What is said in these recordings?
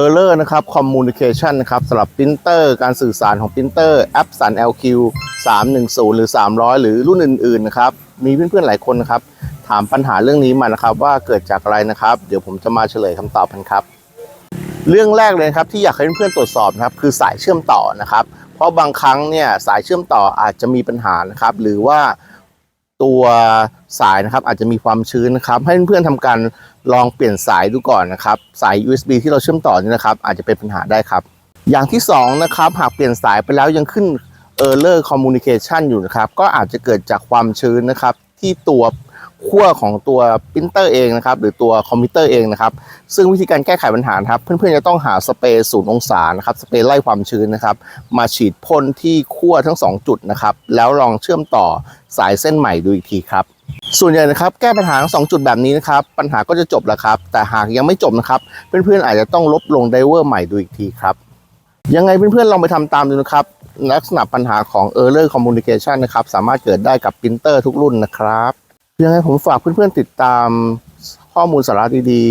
Error นะครับ Communication นะครับสำหรับปรินเตอร์การสื่อสารของปรินเตอร์แอปสัน LQ 310 หรือ 300 หรือรุ่นอื่นๆนะครับมีเพื่อนๆหลายคนนะครับ ถามปัญหาเรื่องนี้มานะครับ ว่าเกิดจากอะไรนะครับ เดี๋ยวผมจะมาเฉลยคำตอบกันครับ เรื่องแรกเลยครับที่อยากให้เพื่อนๆตรวจสอบนะครับคือสายเชื่อมต่อนะครับ เพราะบางครั้งเนี่ยสายเชื่อมต่ออาจจะมีปัญหานะครับ หรือว่า ตัวสายนะครับอาจจะมีความชื้นนะครับ ให้เพื่อนๆทำการลองเปลี่ยนสายดูก่อนนะครับสาย USB ที่เราเชื่อมต่อนี่นะครับ อาจจะเป็นปัญหาได้ครับ อย่างที่สองนะครับหากเปลี่ยนสายไปแล้วยังขึ้น Error Communication อยู่นะครับ ก็อาจจะเกิดจากความชื้นนะครับ ที่ตัว ขั้วของตัวปรินเตอร์เองนะครับหรือตัวคอมพิวเตอร์เองนะครับซึ่งวิธีการแก้ไขปัญหาครับเพื่อนๆจะต้องหาสเปรย์ศูนย์องศานะครับสเปรย์ไล่ความชื้นนะครับมาฉีดพ่นที่ขั้วทั้ง 2 จุดนะครับแล้วลองเชื่อมต่อสายเส้นใหม่ดูอีกทีครับส่วนใหญ่นะครับแก้ปัญหาทั้งสองจุดแบบนี้นะครับปัญหาก็จะจบแล้วครับแต่หากยังไม่จบนะครับเพื่อนๆอาจจะต้องลบลงไดเวอร์ใหม่ดูอีกทีครับยังไงเพื่อนๆลองไปทำตามดูนะครับลักษณะปัญหาของ Error Communication นะครับสามารถเกิดได้กับปรินเตอร์ทุกรุ่นนะครับ ยังไงผมฝากเพื่อนๆติดตามข้อมูลสาระดี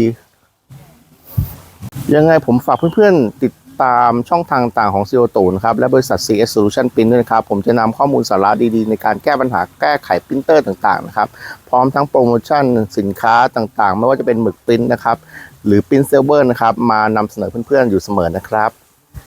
ๆ ยังไงผมฝากเพื่อนๆติดตามช่องทางต่างของ c ี o ตูนครับ และบริษัท CS Solution Print ด้วยนะครับ ผมจะนำข้อมูลสาระดีๆ ในการแก้ปัญหาแก้ไขปรินเตอร์ต่างๆนะครับ พร้อมทั้งโปรโมชั่นสินค้าต่างๆ ไม่ว่าจะเป็นหมึกปริ้นนะครับ หรือปริ้นเซิร์ฟเวอร์นะครับ มานำเสนอเพื่อนๆอยู่เสมอนะครับ